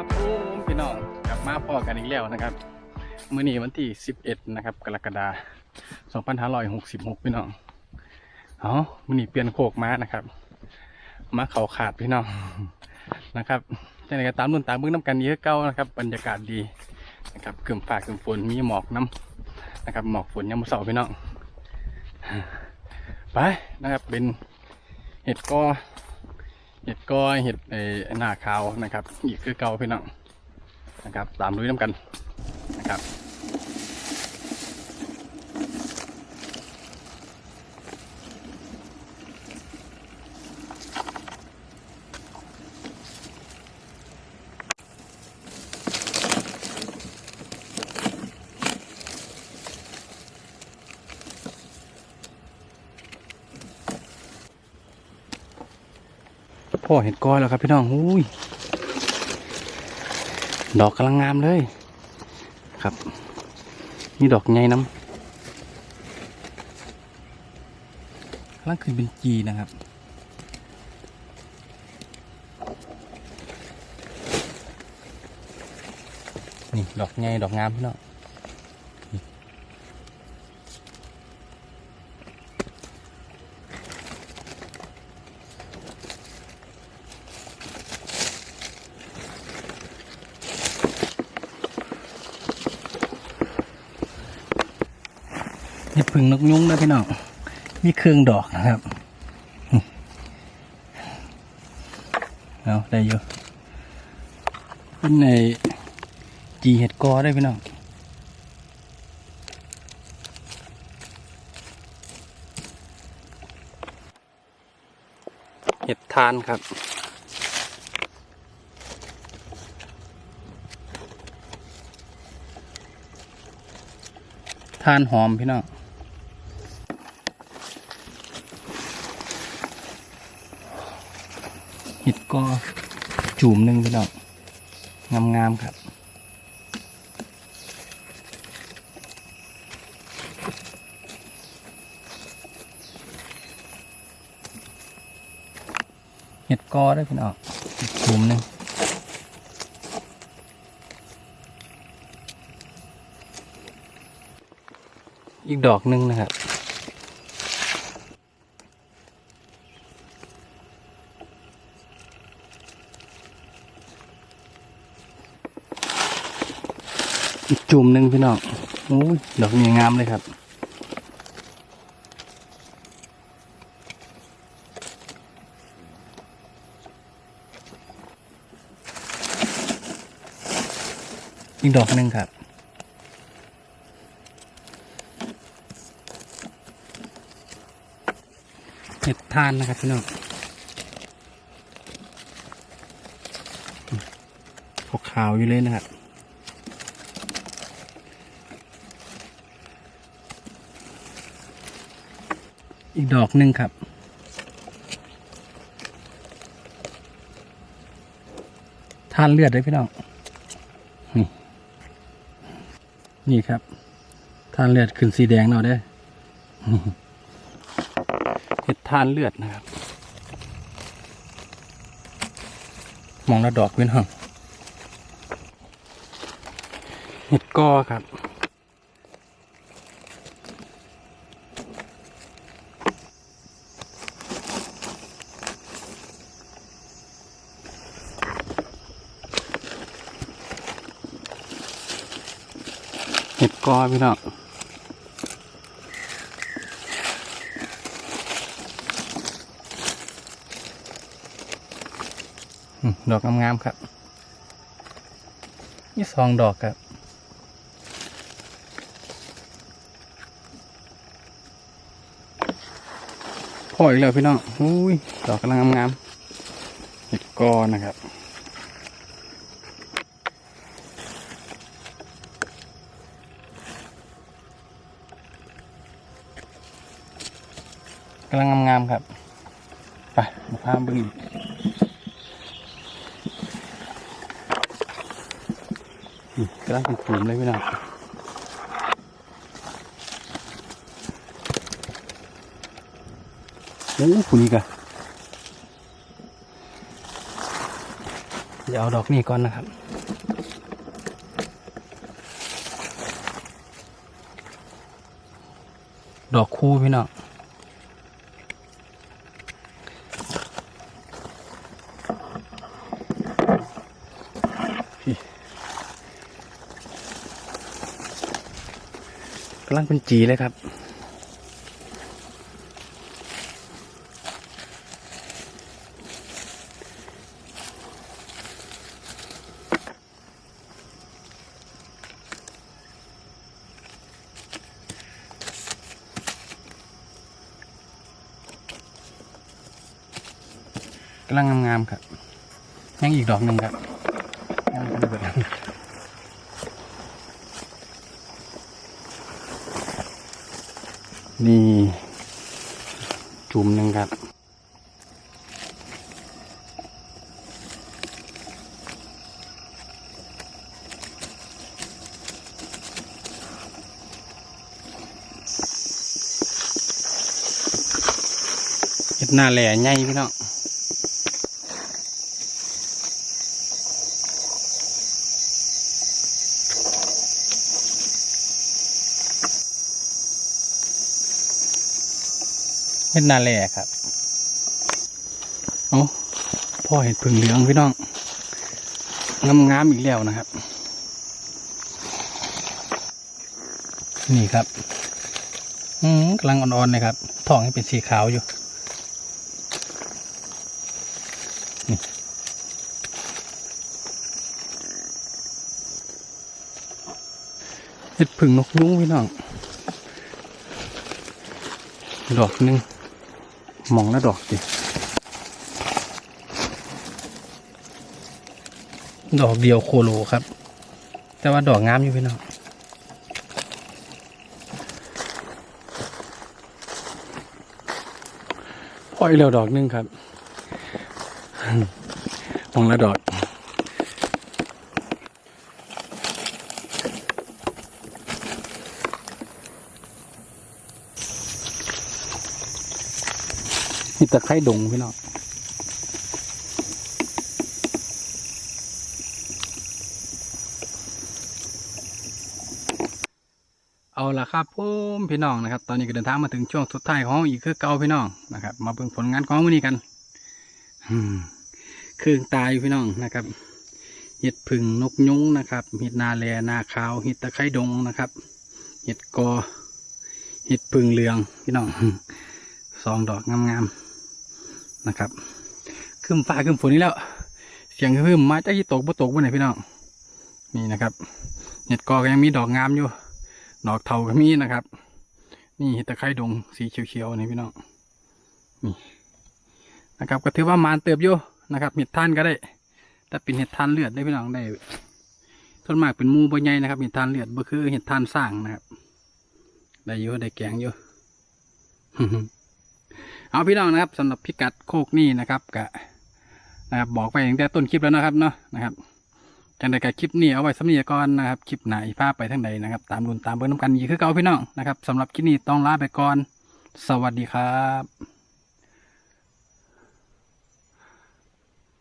ครับพี่น้องกลับมาพอกันอีกแล้วนะครับมื้อนี้วันที่ 11 นะครับ กรกฎาคม2566 พี่น้องเอามื้อนี้เปลี่ยนโคกม้านะครับม้าเขาขาดพี่น้องนะครับจังไดก็ตามรุ่นตามเบื้องน้ำกันเยอะเก้านะครับ บรรยากาศดีนะครับกึ่มฟ้ากึ่มฝนมีหมอกน้ำนะครับ หมอกฝนยามมื้อเสาร์พี่น้องไปนะครับเป็นเห็ดกอ ห็ดก้อยเห็ดไอ้หน้าขาวนะครับ อีกคือเก่าพี่น้องนะครับ ตามลุยน้ำกันนะครับ พ่อเห็ดก้อยแล้วครับพี่น้องอุ้ยดอกกำลังงามเลย ครับมีดอกใหญ่น้ำกำลังขึ้นเป็นจีนะครับนี่ดอกใหญ่ดอกงามพี่น้อง พึ่งนกยุงนะพี่น้อง มีเครื่องดอกนะครับเอาได้อยู่เป็นในจีเห็ดกอได้พี่น้องเห็ดทานครับทานหอมพี่น้อง ห็ดก็จุ่มหนึ่งพี่น้องงามๆครับเห็ดกอได้พี่น้องอีกจุ่มหนึ่งอีกดอกหนึ่งนะครับ จุ่มหนึ่งพี่น้องโอ้ยดอกนี้งามเลยครับอีกดอกหนึ่งครับ เห็ดทานนะครับพี่น้องพวกขาวอยู่เลยนะครับ อีกดอกหนึ่งครับ ท่านเลือดเลยพี่น้อง นี่นี่ครับ ท่านเลือดขึ้นสีแดงเนาะเด้เห็ดท่านเลือดนะครับ มองแล้วดอกพี่น้องเห็ดกอครับ เห็ดกอพี่น้องดอกงามๆครับนี่สองดอกครับพออีกแล้วพี่น้องอุ้ยดอกกำลังงามๆเห็ดกอนะครับ กำลังงามๆครับ ไปมาพามบึงอีกกำลังเป็นขุมเลยพี่น้องโอ้ขุนี้กันเดี๋ยวเอาดอกนี้ก่อนนะครับดอกคู่พี่น้อง กำลังเป็นจีเลยครับกำลังงามๆครับยังอีกดอกหนึ่งครับ ยับนี่ จุ่มหนึ่งครับเห็ดหน้าแหล่ใหญ่พี่น้อง เห็ดนาแล่ครับโอ้พ่อเห็ดผึ่งเหลืองพี่น้องงามงามๆอีกแล้วนะครับ นี่ครับ อืมกำลังอ่อนๆเลยครับท้องให้เป็นสีขาวอยู่นี่เห็ดผึ่งนกยุงพี่น้องดอกหนึ่ง มองแล้วดอกดิดอกเดียวโคโลครับ แต่ว่าดอกงามอยู่พี่น้องพออีกแล้วดอกหนึงครับมองแล้วดอก มีตะไคร้ดงพี่น้องเอาละครับผมพี่น้องนะครับ ตอนนี้ก็เดินทางมาถึงช่วงสุดท้ายของอีกคือเก่าพี่น้องนะครับ มาเบิ่งผลงานของมื้อนี้กันอืมเครื่องตายพี่น้องนะครับเห็ดผึ่งนกยุงนะครับเห็ดนาแลนาขาวเห็ดตะไคร้ดงนะครับเห็ดกอเห็ดผึ่งเหลืองพี่น้องสองดอกงามๆ นะครับขึ้นฟ้าขึ้นฝนนี่แล้ว เสียงขึ้นมาจากที่ตกบ่ตกบ่ไหนพี่น้องนี่นะครับเห็ดกอก็ยังมีดอกงามอยู่ ดอกเทาก็มีนะครับ นี่เห็ดตะไคร้ดงสีเขียวๆนี่พี่น้องนี่นะครับ ก็ถือว่ามานเติบอยู่นะครับเห็ดท่านก็ได้ แต่เป็นเห็ดท่านเลือดได้พี่น้องได้ส่วนมากเป็นมูใบใหญ่นะครับเห็ดท่านเลือดบ่คือเห็ดท่านสร้างนะครับได้เยอะได้แกงเยอะ เอาพี่น้องนะครับสำหรับพิกัดโคกนี่นะครับกะนะครับบอกไปตั้งแต่ต้นคลิปแล้วนะครับเนาะนะครับจังใดกับคลิปนี้เอาไว้สำเนียก่อนนะครับคลิปไหนภาพไปทั้งใดนะครับ ตามรุนตามเบอร์น้ำกันอีกคือเก่าพี่น้องนะครับสำหรับคลิปนี้ต้องลาไปก่อน สวัสดีครับ